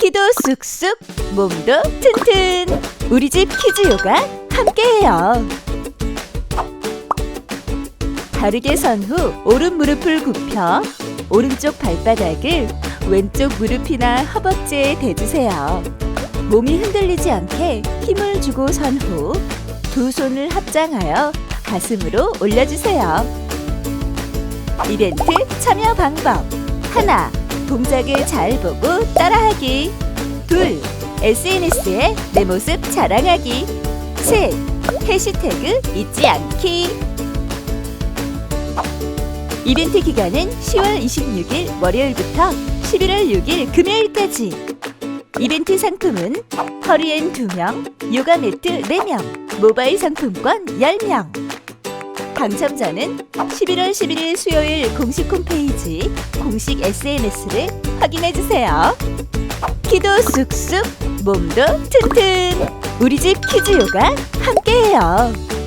키도 쑥쑥, 몸도 튼튼. 우리 집 키즈 요가 함께해요. 바르게 선 후 오른 무릎을 굽혀 오른쪽 발바닥을 왼쪽 무릎이나 허벅지에 대주세요. 몸이 흔들리지 않게 힘을 주고 선 후 두 손을 합장하여 가슴으로 올려주세요. 이벤트 참여 방법 하나 동작을 잘 보고 따라하기. 둘 SNS에 내 모습 자랑하기. 셋 해시태그 잊지 않기. 이벤트 기간은 10월 26일 월요일부터 11월 6일 금요일까지. 이벤트 상품은 허리엔 2명, 요가 매트 4명, 모바일 상품권 10명 당첨자는 11월 11일 수요일 공식 홈페이지, 공식 SNS를 확인해주세요. 키도 쑥쑥, 몸도 튼튼. 우리 집 키즈 요가 함께해요.